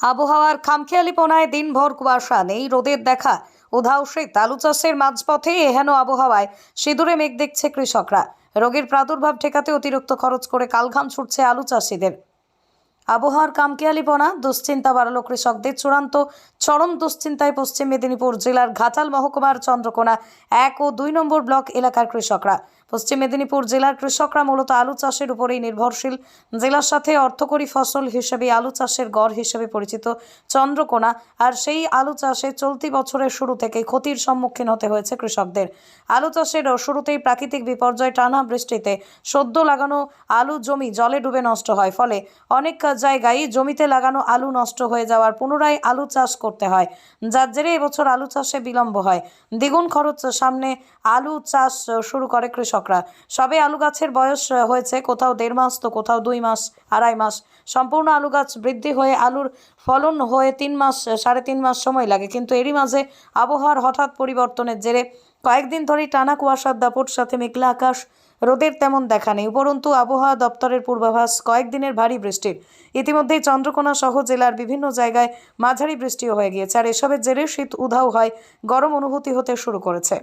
আবহাওয়ার খামখেয়ালিপনায় দিনভর কুয়াশা, নেই রোদের দেখা। উধাও শীত আলু চাষের মাঝপথে এহেন আবহাওয়ায় সিঁদুরে মেঘ দেখছে কৃষকরা। রোগের প্রাদুর্ভাব ঠেকাতে অতিরিক্ত খরচ করে কালঘাম ছুটছে আলু চাষিদের। আবহাওয়ার কামকেয়ালিপনা দুশ্চিন্তা বাড়ালো কৃষকদের চূড়ান্ত। চরম দুশ্চিন্তায় পশ্চিম মেদিনীপুর জেলার ঘাটাল মহকুমার চন্দ্রকোনা এক ও দুই নম্বর ব্লক এলাকার কৃষকরা। পশ্চিম মেদিনীপুর জেলার কৃষকরা মূলত আলু চাষের উপরেই নির্ভরশীল। জেলার সাথে অর্থকরী ফসল হিসেবে আলু চাষের গড় হিসেবে পরিচিত চন্দ্রকোনা, আর সেই আলু চাষে চলতি বছরের শুরু থেকে ক্ষতির সম্মুখীন হতে হয়েছে কৃষকদের। আলু চাষের শুরুতেই প্রাকৃতিক বিপর্যয় টানা বৃষ্টিতে সদ্য লাগানো আলু জমি জলে ডুবে নষ্ট হয়। ফলে অনেক জায়গায় জমিতে লাগানো আলু নষ্ট হয়ে যাওয়ার পুনরায় আলু চাষ করতে হয়, যার জেরে এবছর আলু চাষে বিলম্ব হয়। দ্বিগুণ খরচ সামনে আলু চাষ শুরু করে কৃষকরা। সবে আলু গাছের বয়স হয়েছে। কোথাও দেড় মাস তো কোথাও দুই মাস, আড়াই মাস। সম্পূর্ণ আলু গাছ বৃদ্ধি হয়ে আলুর ফলন হয়ে তিন মাস সাড়ে তিন মাস সময় লাগে। কিন্তু এরই মাঝে আবহাওয়ার হঠাৎ পরিবর্তনের জেরে কয়েকদিন ধরেই টানা কুয়াশার দাপট, সাথে মেঘলা আকাশ, রোদের তেমন দেখা নেই। উপরন্তু, আবহাওয়া দপ্তরের পূর্বাভাস, কয়েকদিনের ভারী বৃষ্টির। ইতিমধ্যেই চন্দ্রকোনা সহ জেলার বিভিন্ন জায়গায় মাঝারি বৃষ্টিও হয়ে গিয়েছে। আর এসবের জেরে শীত উধাও হয়, গরম অনুভূতি হতে শুরু করেছে।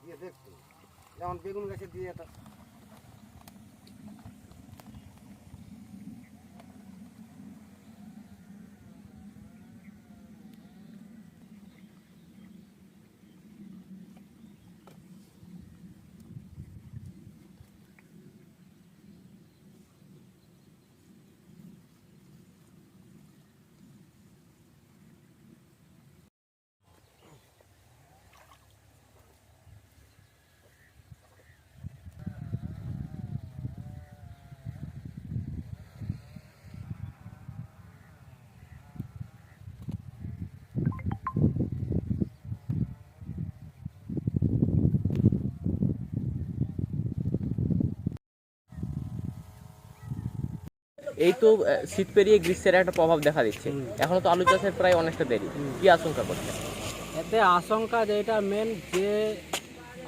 দিয়ে দেখতো যেমন বেগুন গাছে দিয়ে এটা এই তো শীত পেরিয়ে গ্রীষ্মের একটা প্রভাব দেখা দিচ্ছে। এখনও তো আলু চাষের প্রায় অনেকটা দেরি। কি আশঙ্কা করছে এতে আশঙ্কা যেটা মেন যে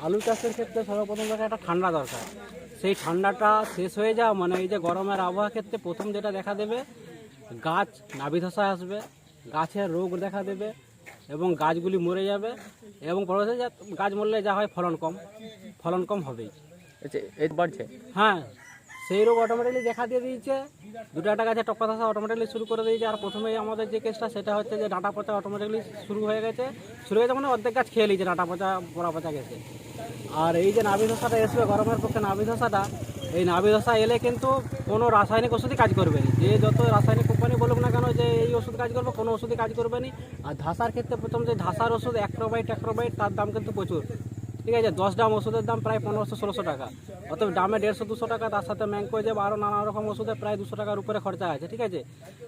আলু চাষের ক্ষেত্রে সর্বপ্রথম দেখা একটা ঠান্ডা দরকার। সেই ঠান্ডাটা শেষ হয়ে যাওয়া মানে এই যে গরমের আবহাওয়া ক্ষেত্রে প্রথম যেটা দেখা দেবে গাছ নাভি ধসা আসবে গাছের রোগ দেখা দেবে এবং গাছগুলি মরে যাবে এবং পরবর্তীতে যা- গাছ মরলে যা হয় ফলন কম ফলন কম হবেই। আচ্ছা, বাড়ছে? হ্যাঁ সেই রোগ অটোমেটিকলি দেখা দিয়ে দিয়েছে। দুটো একটা গাছে টপকা ধসা অটোমেটিকলি শুরু করে দিয়েছে। আর প্রথমেই আমাদের যে কেসটা সেটা হচ্ছে যে ডাঁটা পচা অটোমেটিকলি শুরু হয়ে গেছে। শুরু হয়ে গেছে মানে অর্ধেক গাছ খেয়ে নিয়েছে, ডাঁটা পচা বড়া পচা গেছে। আর এই যে নাভি ধসাটা এসবে গরমের পক্ষে নাভি ধসাটা, এই নাভি ধসা এলে কিন্তু কোনো রাসায়নিক ওষুধই কাজ করবে না। যে যত রাসায়নিক কোম্পানি বলুক না কেন যে এই ওষুধ কাজ করবে, কোনো ওষুধই কাজ করবে না। আর ধাসার ক্ষেত্রে প্রথম যে ধাসার ওষুধ অ্যাক্রোবাইট অ্যাক্রোবাইট তার দাম কিন্তু প্রচুর। ঠিক আছে দশ ডাম ওষুধের দাম প্রায় পনেরোশো ষোলোশো টাকা। অতএব ডামে দেড়শো দুশো টাকা তার সাথে ম্যাঙ্কো যে আরও নানা রকম ওষুধে প্রায় দুশো টাকার উপরে খরচা আছে ঠিক আছে?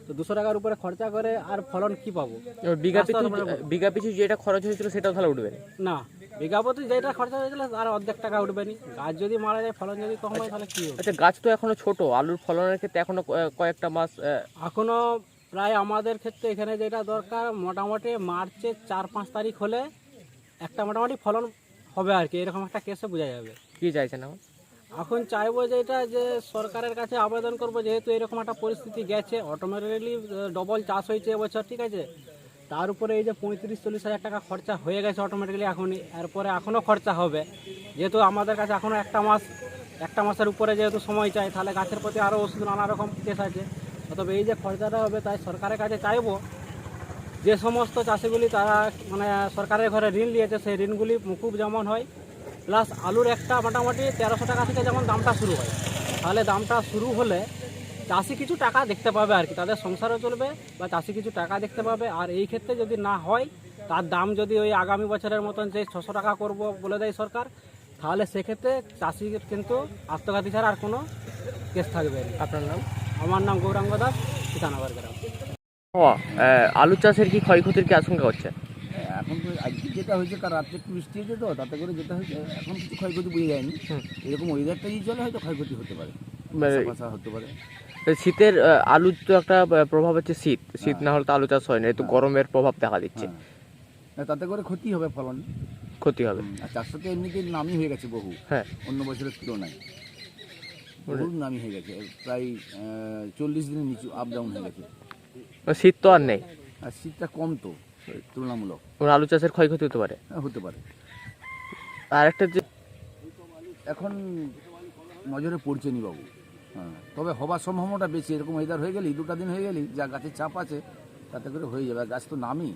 তো দুশো টাকার উপরে খরচা করে আর ফলন কি পাবো? বিঘা পিছু বিঘা পিছু যেটা খরচ হয়েছিল সেটাও তাহলে উঠবে না। না বিঘাপতি যেটা খরচা হয়েছিল আর অর্ধেক টাকা উঠবে নি। গাছ যদি মারা যায় ফলন যদি কম হয় তাহলে কি হবে? আচ্ছা গাছ তো এখনও ছোট আলুর ফলনের ক্ষেত্রে এখনও কয়েকটা মাস এখনও প্রায় আমাদের ক্ষেত্রে এখানে যেটা দরকার মোটামুটি মার্চের চার পাঁচ তারিখ হলে একটা মোটামুটি ফলন হবে আর কি এরকম একটা কেসে বোঝা যাবে। কি চাইছেন এখন? এখন চাইব যে এটা যে সরকারের কাছে আবেদন করব যেহেতু এরকম একটা পরিস্থিতি গেছে অটোমেটিকলি ডবল চাষ হয়েছে এবছর ঠিক আছে? তার উপরে এই যে পঁয়ত্রিশ চল্লিশ হাজার টাকা খরচা হয়ে গেছে অটোমেটিকলি এখনই এরপরে এখনও খরচা হবে। যেহেতু আমাদের কাছে এখনও একটা মাস একটা মাসের উপরে যেহেতু সময় চাই তাহলে গাছের প্রতি আরও ওষুধ নানা রকম কেস আছে। তবে এই যে খরচাটা হবে তাই সরকারের কাছে চাইব যে সমস্ত চাষিগুলি তারা মানে সরকারের ঘরে ঋণ নিয়েছে সেই ঋণগুলি মুকুব যেমন হয় প্লাস আলুর একটা মোটামুটি তেরোশো টাকা থেকে যেমন দামটা শুরু হয়। তাহলে দামটা শুরু হলে চাষি কিছু টাকা দেখতে পাবে আর কি তাদের সংসারও চলবে বা চাষি কিছু টাকা দেখতে পাবে। আর এই ক্ষেত্রে যদি না হয় তার দাম যদি ওই আগামী বছরের মতন যে ছশো টাকা করব বলে দেয় সরকার তাহলে সেক্ষেত্রে চাষির কিন্তু আত্মঘাতী ছাড়া আর কোনো কেস থাকবে আপনার নাম? আমার নাম গৌরাঙ্গ দাস সীতানগর গ্রাম। আলু চাষের কি ক্ষয়ক্ষতির কি আশঙ্কা হচ্ছে? এখন তো আজকে যেটা হয়েছে কার রাত্রে একটু বৃষ্টি হয়েছে তো তাতে করে যেটা হয়েছে এখন কিছু ক্ষয়ক্ষতি বুঝে যায়নি। এরকম ওয়েদারটা যদি চলে হয়তো ক্ষয়ক্ষতি হতে পারে মানে হতে পারে। শীতের আলুর তো একটা প্রভাব হচ্ছে শীত। শীত হ্যাঁ। না হলে তো আলু চাষ হয় না তো হ্যাঁ। গরমের প্রভাব দেখা দিচ্ছে। হ্যাঁ। তাতে করে ক্ষতি হবে ফলন। ক্ষতি হবে। আর চারশো তো এমনিতে নামি হয়ে গেছে বহু। হ্যাঁ। অন্য বছরের তুলনায়। বহু নামি হয়ে গেছে প্রায় চল্লিশ দিনের নিচু আপ ডাউন হয়ে গেছে। শীত তো আর নেই। আর শীতটা কম তো তুলনামূলক। আলু চাষের ক্ষয়ক্ষতি হতে পারে? হ্যাঁ, হতে পারে। আর একটা যে এখন নজরে পড়ছে নি বাবু। হ্যাঁ তবে হবার সম্ভাবনাটা বেশি। এরকম ওয়েদার হয়ে গেলেই দুটা দিন হয়ে গেলেই যা গাছের চাপ আছে তাতে করে হয়ে যাবে। গাছ তো নামি।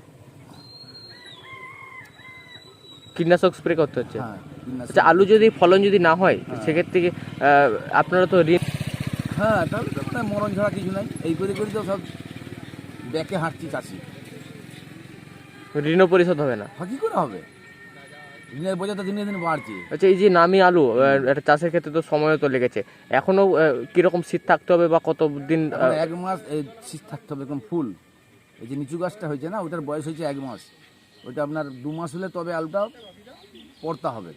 কীটনাশক স্প্রে করতে হচ্ছে। হ্যাঁ আচ্ছা আলু যদি ফলন যদি না হয় হ্যাঁ। সেক্ষেত্রে আপনারা তো ঋণ হ্যাঁ তাহলে তো মানে মরণ ছাড়া কিছু নাই। এই করে করে তো সব ব্যাকে হাঁটছি চাষি ঋণও পরিশোধ হবে না? হয় কি করে হবে? ঋণের বোঝা তো দিনে দিনে বাড়ছে। আচ্ছা এই যে নামি আলু একটা চাষের ক্ষেত্রে তো সময়ও তো লেগেছে। এখনও কীরকম শীত থাকতে হবে বা কত দিন এক মাস এই শীত থাকতে হবে একদম ফুল। এই যে নিচু গাছটা হয়েছে না ওটার বয়স হয়েছে এক মাস। ওটা আপনার দু মাস হলে তবে আলুটা পড়তে হবে।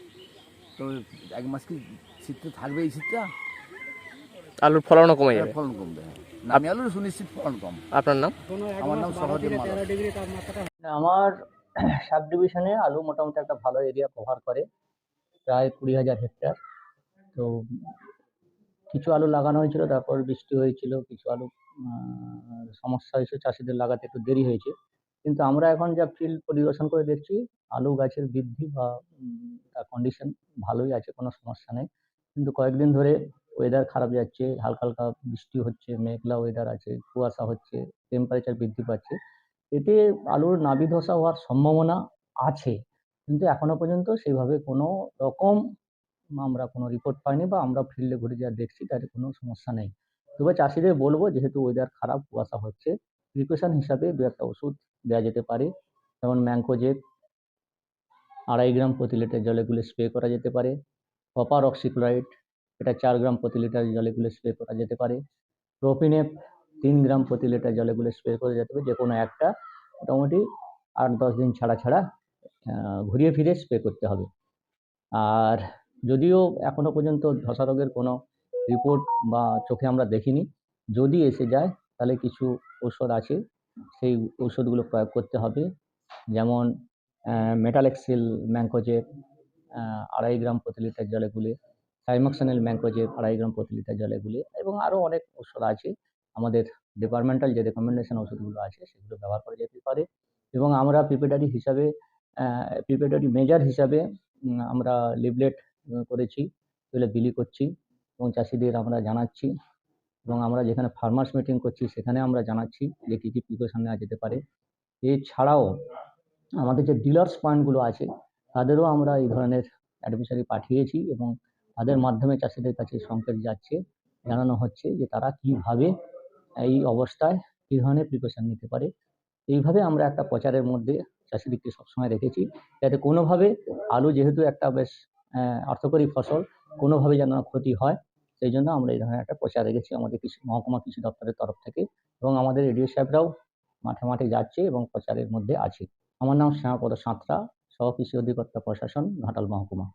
তো এক মাস কি শীতটা থাকবে এই শীতটা? আলুর ফলনও কমে যাবে? ফলন কমবে হ্যাঁ। নামি আলুর সুনিশ্চিত ফলন কম। আপনার নাম? আমার নাম সহদেব আমার সাব ডিভিশনে আলু মোটামুটি একটা ভালো এরিয়া কভার করে প্রায় কুড়ি হাজার হেক্টর। তো কিছু আলু লাগানো হয়েছিল তারপর বৃষ্টি হয়েছিল কিছু আলু সমস্যা হয়েছে চাষিদের লাগাতে একটু দেরি হয়েছে। কিন্তু আমরা এখন যা ফিল্ড পরিদর্শন করে দেখছি আলু গাছের বৃদ্ধি বা তার কন্ডিশন ভালোই আছে কোনো সমস্যা নেই। কিন্তু কয়েকদিন ধরে ওয়েদার খারাপ যাচ্ছে, হালকা হালকা বৃষ্টি হচ্ছে, মেঘলা ওয়েদার আছে, কুয়াশা হচ্ছে টেম্পারেচার বৃদ্ধি পাচ্ছে, এতে আলুর নাবি ধসা হওয়ার সম্ভাবনা আছে। কিন্তু এখনও পর্যন্ত সেইভাবে কোনো রকম আমরা কোনো রিপোর্ট পাইনি বা আমরা ফিল্ডে ঘুরে যা দেখছি তাতে কোনো সমস্যা নেই। তবে চাষিদের বলব, যেহেতু ওয়েদার খারাপ, কুয়াশা হচ্ছে প্রিকশন হিসাবে দু একটা ওষুধ দেওয়া যেতে পারে, যেমন ম্যাঙ্কোজেব আড়াই গ্রাম প্রতি লিটার জলে গুলে স্প্রে করা যেতে পারে কপার অক্সিক্লোরাইড এটা চার গ্রাম প্রতি লিটার জলে গুলে স্প্রে করা যেতে পারে। প্রোপিনেপ তিন গ্রাম প্রতি লিটার জলে গুলে স্প্রে করা যেতে পারে যে কোনো একটা মোটামুটি আট দশ দিন ছাড়া ছাড়া ঘুরিয়ে ফিরে স্প্রে করতে হবে। আর যদিও এখনও পর্যন্ত ধসা রোগের কোনো রিপোর্ট বা চোখে আমরা দেখিনি, যদি এসে যায় তাহলে কিছু ঔষধ আছে, সেই ঔষধগুলো প্রয়োগ করতে হবে। যেমন মেটালেক্সিল ম্যাঙ্কোজেব আড়াই গ্রাম প্রতি লিটার জলে গুলে সাইমক্সানিল ম্যাঙ্কোজেব আড়াই গ্রাম প্রতি লিটার জলে এবং আরও অনেক ওষুধ আছে। আমাদের ডিপার্টমেন্টাল যে রেকমেন্ডেশন ওষুধগুলো আছে, সেগুলো ব্যবহার করা যেতে পারে এবং আমরা প্রিপেডারি হিসাবে প্রিপেডারি মেজার হিসাবে আমরা লিভলেট করেছি, এগুলো বিলি করছি এবং চাষিদের আমরা জানাচ্ছি এবং আমরা যেখানে ফার্মার্স মিটিং করছি, সেখানে আমরা জানাচ্ছি যে কী কী প্রিকশন নেওয়া যেতে পারে। এছাড়াও আমাদের যে ডিলার্স পয়েন্টগুলো আছে, তাদেরও আমরা এই ধরনের অ্যাডমিশারি পাঠিয়েছি এবং তাদের মাধ্যমে চাষিদের কাছে সংকেত যাচ্ছে, জানানো হচ্ছে যে তারা কীভাবে এই অবস্থায় কী ধরনের প্রিকশন নিতে পারে। এইভাবে আমরা একটা প্রচারের মধ্যে চাষিদিককে সবসময় রেখেছি, যাতে কোনোভাবে আলু যেহেতু একটা বেশ অর্থকরী ফসল, কোনোভাবে যেন ক্ষতি হয়, সেই জন্য আমরা এই ধরনের একটা প্রচার রেখেছি আমাদের কৃষি, মহকুমা কৃষি দপ্তরের তরফ থেকে এবং আমাদের এডিও সাহেবরাও মাঠে মাঠে যাচ্ছে এবং প্রচারের মধ্যে আছে। আমার নাম শ্যামাপদ সাঁতরা, সহ কৃষি অধিকর্তা প্রশাসন, ঘাটাল মহকুমা।